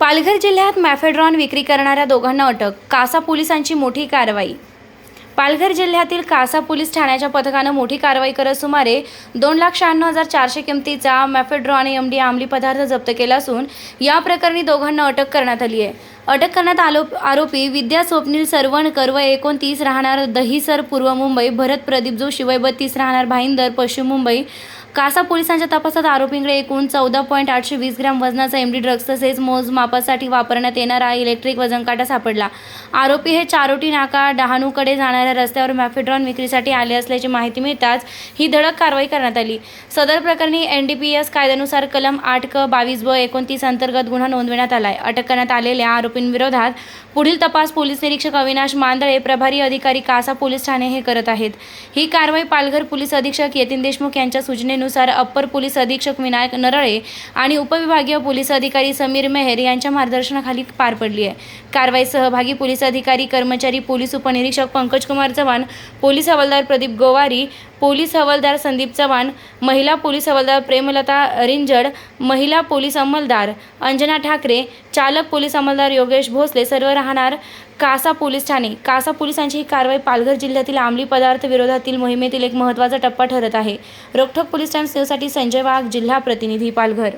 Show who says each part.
Speaker 1: पालघर जिल्ह्यात मॅफेड्रॉन विक्री करणाऱ्या दोघांना अटक कासा पोलिसांची मोठी कारवाई. पालघर जिल्ह्यातील कासा पोलीस ठाण्याच्या पथकानं मोठी कारवाई करत सुमारे दोन लाख शहाण्णव हजार चारशे किमतीचा मॅफेड्रॉन एम डी अंमली पदार्थ जप्त केला असून या प्रकरणी दोघांना अटक करण्यात आली आहे. अटक करण्यात आलो आरोपी विद्या स्वप्नील सरवणकर व एकोणतीस राहणार दहिसर पूर्व मुंबई. भरत प्रदीप जोशी वय बत्तीस राहणार भाईंदर पश्चिम मुंबई. कासा पोलिसांच्या तपासात आरोपींकडे एकूण चौदा पॉईंट आठशे वीस ग्रॅम वजनाचा एमडी ड्रग्स तसेच मोजमापासाठी वापरण्यात येणारा इलेक्ट्रिक वजनकाटा सापडला. आरोपी हे चारोटी नाका डहाणूकडे जाणाऱ्या रस्त्यावर मॅफेड्रॉन विक्रीसाठी आले असल्याची माहिती मिळताच ही धडक कारवाई करण्यात आली. सदर प्रकरणी एन डी पी एस कायद्यानुसार कलम आठ क बावीस ब एकोणतीस अंतर्गत गुन्हा नोंदविण्यात आलाय. अटक करण्यात आलेल्या आरोपींविरोधात पुढील तपास पोलीस निरीक्षक अविनाश मांदळे प्रभारी अधिकारी कासा पोलीस ठाणे हे करत आहेत. ही कारवाई पालघर पोलीस अधीक्षक यतीन देशमुख यांच्या सूचनेनुसार अप्पर पोलीस अधीक्षक विनायक नरळे आणि उपविभागीय पोलीस अधिकारी समीर मेहर यांच्या मार्गदर्शनाखाली पार पडली आहे. कारवाई सहभागी पोलीस अधिकारी कर्मचारी पोलीस उपनिरीक्षक पंकज कुमार चव्हाण पोलीस हवालदार प्रदीप गोवारी पोलीस हवालदार संदीप चव्हाण महिला पोलीस हवालदार प्रेमलता रिंजड महिला पोलीस अंमलदार अंजना ठाकरे चालक पोलीस अंमलदार योगेश भोसले सर्व राहणार कासा पोलीस ठाणे. कासा पोलिसांची ही कारवाई पालघर जिल्ह्यातील अंमली पदार्थ विरोधातील मोहिमेतील एक महत्त्वाचा टप्पा ठरत आहे. रोखोक पोलीस टाइम्स न्यूजसाठी संजय वाघ जिल्हा प्रतिनिधी पालघर.